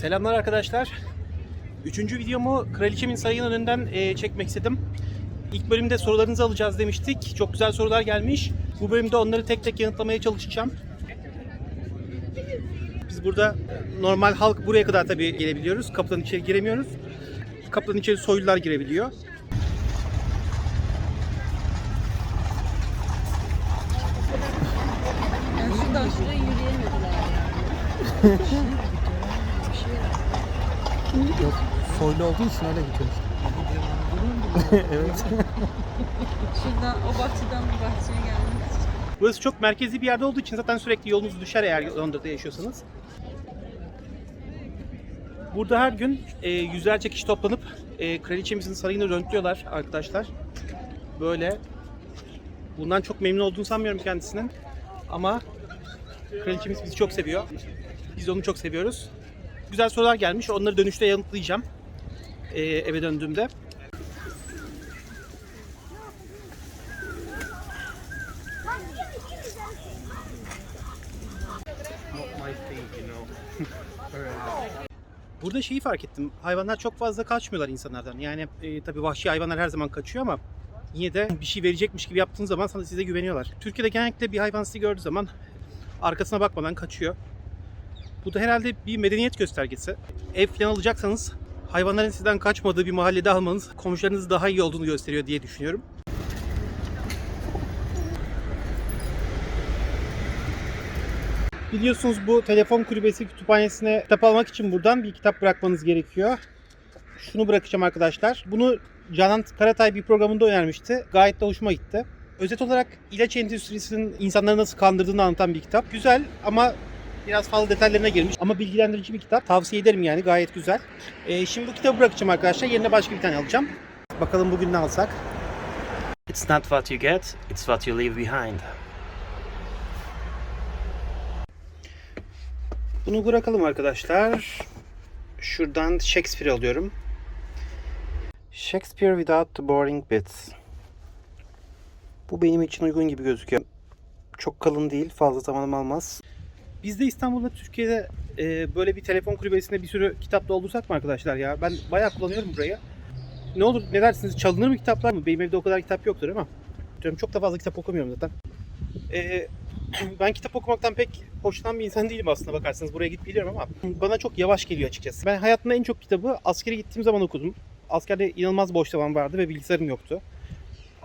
Selamlar arkadaşlar. Üçüncü videomu Kraliçemin Sarayı'nın önünden e, çekmek istedim. İlk bölümde sorularınızı alacağız demiştik. Çok güzel sorular gelmiş. Bu bölümde onları tek tek yanıtlamaya çalışacağım. Biz burada normal halk buraya kadar tabii gelebiliyoruz. Kapıdan içeri giremiyoruz. Kapıdan içeri soylular girebiliyor. Yani şuradan şuraya yürüyemediler yani. Yok, soylu olduğu için öyle gidiyoruz. evet. Şuradan o bahçeden bu bahçeye gelmek için. Burası çok merkezi bir yerde olduğu için zaten sürekli yolunuz düşer eğer Londra'da yaşıyorsanız. Burada her gün e, yüzlerce kişi toplanıp e, kraliçemizin sarayını röntliyorlar arkadaşlar. Böyle. Bundan çok memnun olduğunu sanmıyorum kendisinin. Ama kraliçemiz bizi çok seviyor. Biz onu çok seviyoruz. Güzel sorular gelmiş. Onları dönüşte yanıtlayacağım. e, eve döndüğümde. Burada şeyi fark ettim. Hayvanlar çok fazla kaçmıyorlar insanlardan. Yani e, tabii vahşi hayvanlar her zaman kaçıyor ama yine de bir şey verecekmiş gibi yaptığınız zaman sana size güveniyorlar. Türkiye'de genellikle bir hayvan sizi gördüğü zaman arkasına bakmadan kaçıyor. Bu da herhalde bir medeniyet göstergesi. Ev falan alacaksanız hayvanların sizden kaçmadığı bir mahallede almanız komşularınız daha iyi olduğunu gösteriyor diye düşünüyorum. Biliyorsunuz bu telefon kulübesi kütüphanesine kitap almak için buradan bir kitap bırakmanız gerekiyor. Şunu bırakacağım arkadaşlar. Bunu Canan Karatay bir programında önermişti. Gayet de hoşuma gitti. Özet olarak ilaç endüstrisinin insanları nasıl kandırdığını anlatan bir kitap. Güzel ama biraz fazla detaylarına girmiş. Ama bilgilendirici bir kitap. Tavsiye ederim yani gayet güzel. Ee, şimdi bu kitabı bırakacağım arkadaşlar. Yerine başka bir tane alacağım. Bakalım bugün ne alsak. It's not what you get, it's what you leave behind. Bunu bırakalım arkadaşlar. Şuradan Shakespeare alıyorum. Shakespeare without the boring bits. Bu benim için uygun gibi gözüküyor. Çok kalın değil, fazla zamanım almaz. Biz de İstanbul'da, Türkiye'de e, böyle bir telefon kulübesinde bir sürü kitap doldursak mı arkadaşlar ya? Ben bayağı kullanıyorum burayı. Ne olur ne dersiniz? Çalınır mı kitaplar mı? Benim evde o kadar kitap yoktur ama. Diyorum, Çok da fazla kitap okumuyorum zaten. E, ben kitap okumaktan pek hoşlanan bir insan değilim aslında bakarsanız. Buraya gidip biliyorum ama bana çok yavaş geliyor açıkçası. Ben hayatımda en çok kitabı askere gittiğim zaman okudum. Askerde inanılmaz boş zaman vardı ve bilgisayarım yoktu.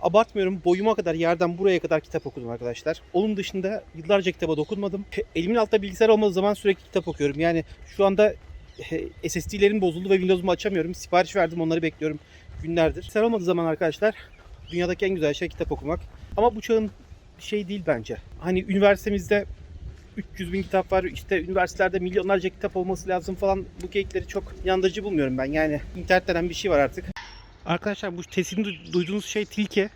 Abartmıyorum boyuma kadar yerden buraya kadar kitap okudum arkadaşlar. Onun dışında yıllarca kitaba dokunmadım. Elimin altında bilgisayar olmadığı zaman sürekli kitap okuyorum. Yani şu anda SSD'lerim bozuldu ve Windows'umu açamıyorum. Sipariş verdim onları bekliyorum günlerdir. Bilgisayar olmadığı zaman arkadaşlar dünyadaki en güzel şey kitap okumak. Ama bu çağın şey değil bence. Hani üniversitemizde 300 bin kitap var. İşte üniversitelerde milyonlarca kitap olması lazım falan. Bu keyikleri çok yandırıcı bulmuyorum ben. Yani internet denen bir şey var artık. Arkadaşlar bu sesini du- duyduğunuz şey tilki.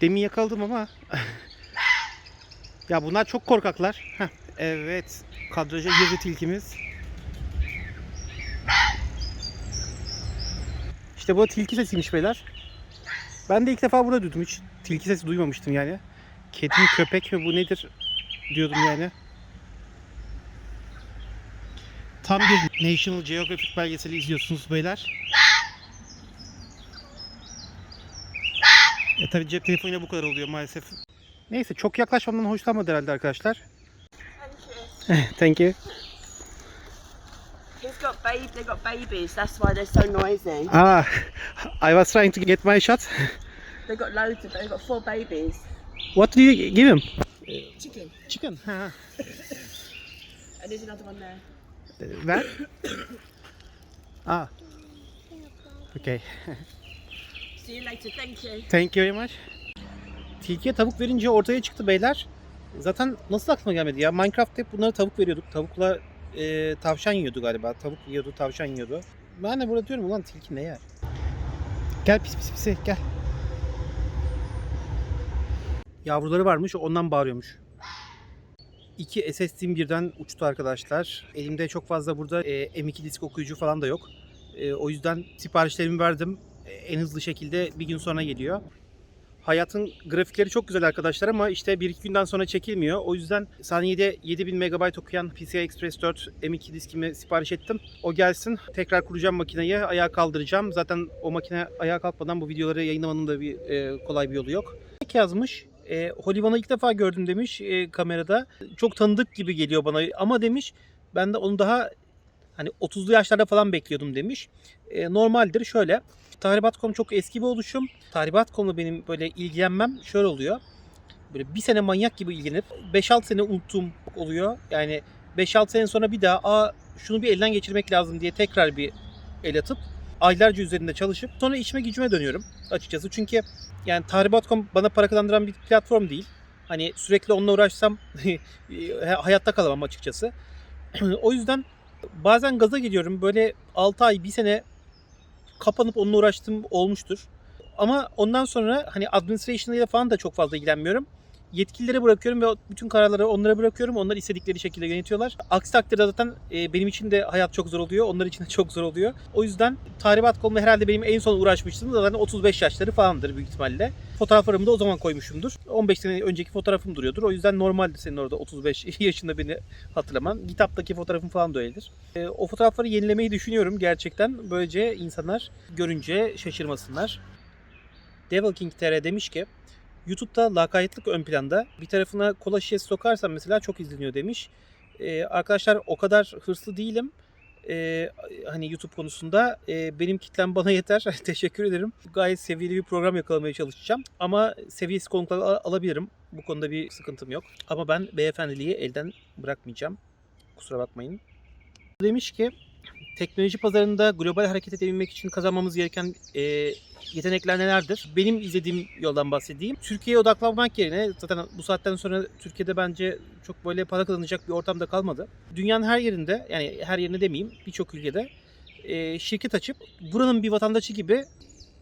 Demin yakaladım ama ya bunlar çok korkaklar. Heh, evet. Kadraja girdi tilkimiz. İşte bu tilki sesiymiş beyler. Ben de ilk defa burada duydum. Hiç tilki sesi duymamıştım yani. Kedi mi köpek mi bu nedir diyordum yani. Tam bir National Geographic belgeseli izliyorsunuz beyler. Tabi cep telefonuyla bu kadar oluyor maalesef. Neyse çok yaklaşmamdan hoşlanmadı herhalde arkadaşlar. Thank you. He's got babe. They got babies. That's why they're so noisy. Ah, I was trying to get my shot. They've got loads of. They've got four babies. What do you give him? Chicken. Chicken. Ha. And there's another one there. Ver. Ah. Okay. You later. Thank you. Thank you very much. Tilkiye tavuk verince ortaya çıktı beyler. Zaten nasıl aklıma gelmedi ya? Minecraft'ta hep bunlara tavuk veriyorduk. Tavukla e, tavşan yiyordu galiba. Tavuk yiyordu, tavşan yiyordu. Ben de burada diyorum ulan tilki ne yer? Gel pis pis pis gel. Yavruları varmış ondan bağırıyormuş. İki SSD'm birden uçtu arkadaşlar. Elimde çok fazla burada e, M2 disk okuyucu falan da yok. E, o yüzden siparişlerimi verdim. E, en hızlı şekilde bir gün sonra geliyor. Hayatın grafikleri çok güzel arkadaşlar ama işte 1-2 günden sonra çekilmiyor. O yüzden saniyede 7000 MB okuyan PCI Express 4 M2 diskimi sipariş ettim. O gelsin. Tekrar kuracağım makineyi. Ayağa kaldıracağım. Zaten o makine ayağa kalkmadan bu videoları yayınlamanın da bir e, kolay bir yolu yok. Yazmış. E, Holivan'ı ilk defa gördüm demiş e, kamerada. Çok tanıdık gibi geliyor bana ama demiş ben de onu daha hani 30'lu yaşlarda falan bekliyordum demiş. E, normaldir şöyle. Tahribat.com çok eski bir oluşum. Tahribat.com'la benim böyle ilgilenmem şöyle oluyor. Böyle bir sene manyak gibi ilgilenip 5-6 sene unuttuğum oluyor. Yani 5-6 sene sonra bir daha Aa, şunu bir elden geçirmek lazım diye tekrar bir el atıp aylarca üzerinde çalışıp sonra işime gücüme dönüyorum açıkçası. Çünkü yani tahribat.com bana para kazandıran bir platform değil. Hani sürekli onunla uğraşsam hayatta kalamam açıkçası. o yüzden bazen gaza geliyorum. Böyle 6 ay, 1 sene kapanıp onunla uğraştığım olmuştur. Ama ondan sonra hani administration ile falan da çok fazla ilgilenmiyorum. Yetkililere bırakıyorum ve bütün kararları onlara bırakıyorum. Onlar istedikleri şekilde yönetiyorlar. Aksi takdirde zaten e, benim için de hayat çok zor oluyor. Onlar için de çok zor oluyor. O yüzden tahribat.com'la herhalde benim en son uğraşmıştım zaten 35 yaşları falandır büyük ihtimalle. Fotoğraflarımı da o zaman koymuşumdur. 15 sene önceki fotoğrafım duruyordur. O yüzden normaldir senin orada 35 yaşında beni hatırlaman. GitHub'daki fotoğrafım falan da öyledir. E, o fotoğrafları yenilemeyi düşünüyorum gerçekten. Böylece insanlar görünce şaşırmasınlar. Devil King TR demiş ki YouTube'da lakaytlık ön planda. Bir tarafına kola şişesi sokarsan mesela çok izleniyor demiş. Ee, arkadaşlar o kadar hırslı değilim. Ee, hani YouTube konusunda Ee, benim kitlem bana yeter. Teşekkür ederim. Gayet seviyeli bir program yakalamaya çalışacağım. Ama seviyesiz konuklar al- alabilirim. Bu konuda bir sıkıntım yok. Ama ben beyefendiliği elden bırakmayacağım. Kusura bakmayın. Demiş ki teknoloji pazarında global hareket edebilmek için kazanmamız gereken e, yetenekler nelerdir? Benim izlediğim yoldan bahsedeyim. Türkiye'ye odaklanmak yerine zaten bu saatten sonra Türkiye'de bence çok böyle para kazanacak bir ortamda kalmadı. Dünyanın her yerinde yani her yerine demeyeyim birçok ülkede e, şirket açıp buranın bir vatandaşı gibi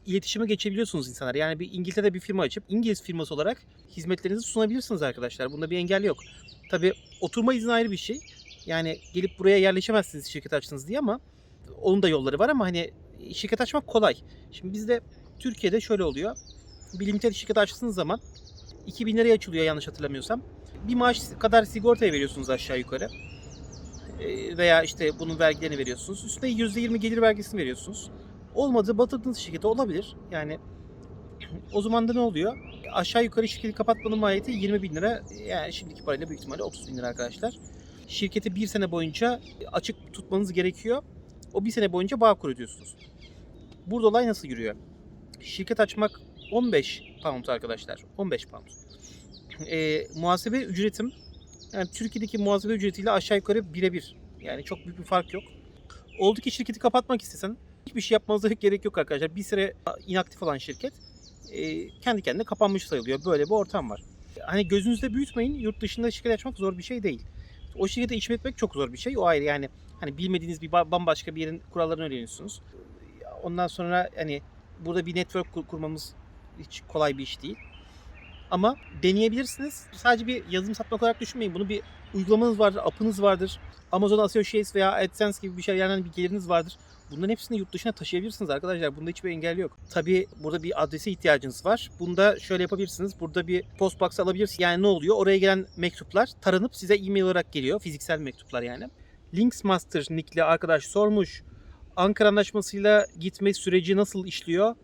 iletişime geçebiliyorsunuz insanlar. Yani bir İngiltere'de bir firma açıp İngiliz firması olarak hizmetlerinizi sunabilirsiniz arkadaşlar. Bunda bir engel yok. Tabi oturma izni ayrı bir şey. Yani gelip buraya yerleşemezsiniz şirket açtınız diye ama onun da yolları var ama hani şirket açmak kolay. Şimdi bizde Türkiye'de şöyle oluyor. Bir limited şirket açtığınız zaman 2000 liraya açılıyor yanlış hatırlamıyorsam. Bir maaş kadar sigortaya veriyorsunuz aşağı yukarı. Ee, Veya işte bunun vergilerini veriyorsunuz. Üstüne %20 gelir vergisini veriyorsunuz. Olmadı batırdığınız şirkete olabilir. Yani o zaman da ne oluyor? Aşağı yukarı şirketi kapatmanın maliyeti 20 bin lira. Yani şimdiki parayla büyük ihtimalle 30 bin lira arkadaşlar. Şirketi bir sene boyunca açık tutmanız gerekiyor. O bir sene boyunca bağ kur ödüyorsunuz. Burada olay nasıl yürüyor? Şirket açmak 15 pound arkadaşlar. 15 pound. E, muhasebe ücretim yani Türkiye'deki muhasebe ücretiyle aşağı yukarı birebir. Yani çok büyük bir fark yok. Oldu ki şirketi kapatmak istesen hiçbir şey yapmanıza gerek yok arkadaşlar. Bir süre inaktif olan şirket e, kendi kendine kapanmış sayılıyor. Böyle bir ortam var. Hani gözünüzde büyütmeyin. Yurt dışında şirket açmak zor bir şey değil. O şirkete içme etmek çok zor bir şey. O ayrı yani hani bilmediğiniz bir ba- bambaşka bir yerin kurallarını öğreniyorsunuz. Ondan sonra hani burada bir network kur- kurmamız hiç kolay bir iş değil. Ama deneyebilirsiniz. Sadece bir yazılım satmak olarak düşünmeyin. Bunu bir uygulamanız vardır, app'ınız vardır. Amazon Associates veya AdSense gibi bir şey yani bir geliriniz vardır. Bunların hepsini yurt dışına taşıyabilirsiniz arkadaşlar. Bunda hiçbir engel yok. Tabii burada bir adrese ihtiyacınız var. Bunda şöyle yapabilirsiniz. Burada bir postbox alabilirsiniz. Yani ne oluyor? Oraya gelen mektuplar taranıp size e-mail olarak geliyor. Fiziksel mektuplar yani. Linksmaster nickli arkadaş sormuş. Ankara Anlaşması'yla gitme süreci nasıl işliyor?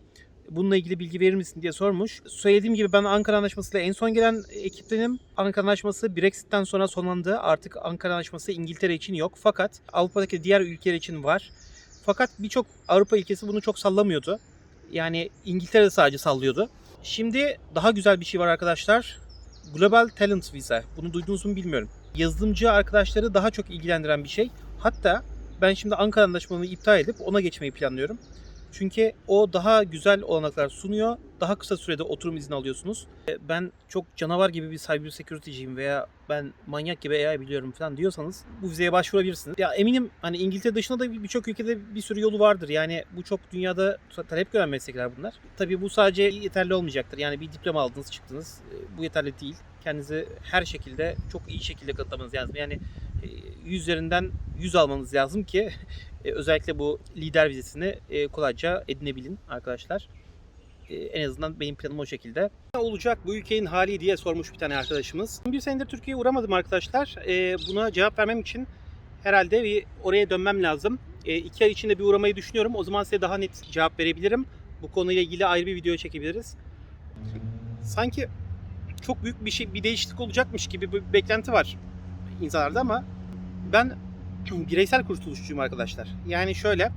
Bununla ilgili bilgi verir misin diye sormuş. Söylediğim gibi ben Ankara Anlaşması'yla en son gelen ekiptenim. Ankara Anlaşması Brexit'ten sonra sonlandı. Artık Ankara Anlaşması İngiltere için yok. Fakat Avrupa'daki diğer ülkeler için var. Fakat birçok Avrupa ülkesi bunu çok sallamıyordu. Yani İngiltere de sadece sallıyordu. Şimdi daha güzel bir şey var arkadaşlar. Global Talent Visa. Bunu duydunuz mu bilmiyorum. Yazılımcı arkadaşları daha çok ilgilendiren bir şey. Hatta ben şimdi Ankara Anlaşması'nı iptal edip ona geçmeyi planlıyorum. Çünkü o daha güzel olanaklar sunuyor. Daha kısa sürede oturum izni alıyorsunuz. E, Ben çok canavar gibi bir cyber security'ciyim veya ben manyak gibi AI biliyorum falan diyorsanız bu vizeye başvurabilirsiniz. Ya eminim hani İngiltere dışında da birçok ülkede bir sürü yolu vardır. Yani bu çok dünyada talep gören meslekler bunlar. Tabii bu sadece yeterli olmayacaktır. Yani bir diploma aldınız çıktınız. E, Bu yeterli değil. Kendinizi her şekilde çok iyi şekilde kanıtlamanız lazım. Yani 100 üzerinden 100 almanız lazım ki e, özellikle bu lider vizesini e, kolayca edinebilin arkadaşlar. En azından benim planım o şekilde. Ne olacak bu ülkenin hali diye sormuş bir tane arkadaşımız. Bir senedir Türkiye'ye uğramadım arkadaşlar. Buna cevap vermem için herhalde bir oraya dönmem lazım. İki ay içinde bir uğramayı düşünüyorum. O zaman size daha net cevap verebilirim. Bu konuyla ilgili ayrı bir video çekebiliriz. Sanki çok büyük bir şey, bir değişiklik olacakmış gibi bir beklenti var insanlarda ama ben bireysel kurtuluşçuyum arkadaşlar. Yani şöyle,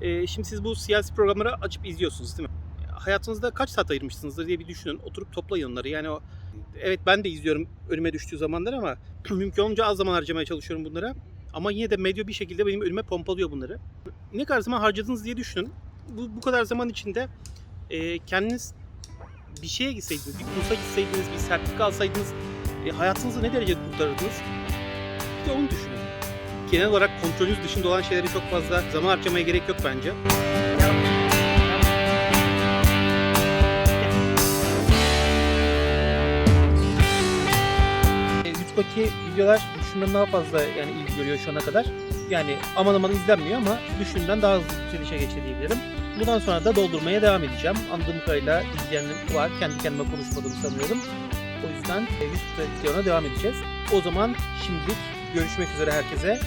e, şimdi siz bu siyasi programları açıp izliyorsunuz değil mi? Hayatınızda kaç saat ayırmışsınızdır diye bir düşünün. Oturup toplayın onları. Yani o evet ben de izliyorum önüme düştüğü zamanlar ama mümkün olunca az zaman harcamaya çalışıyorum bunlara. Ama yine de medya bir şekilde benim önüme pompalıyor bunları. Ne kadar zaman harcadınız diye düşünün. Bu, bu kadar zaman içinde e, kendiniz bir şeye gitseydiniz, bir kursa gitseydiniz, bir sertifika alsaydınız e, hayatınızı ne derece kurtarırdınız? Bir de onu düşünün. Genel olarak kontrolünüz dışında olan şeylere çok fazla zaman harcamaya gerek yok bence. E, YouTube'daki videolar düşünden daha fazla yani ilgi görüyor şu ana kadar. Yani aman aman izlenmiyor ama düşünden daha hızlı yükselişe geçti diyebilirim. Bundan sonra da doldurmaya devam edeceğim. Anladığım kadarıyla izleyenler var. Kendi kendime konuşmadığımı sanıyorum. O yüzden e, YouTube videona devam edeceğiz. O zaman şimdilik görüşmek üzere herkese.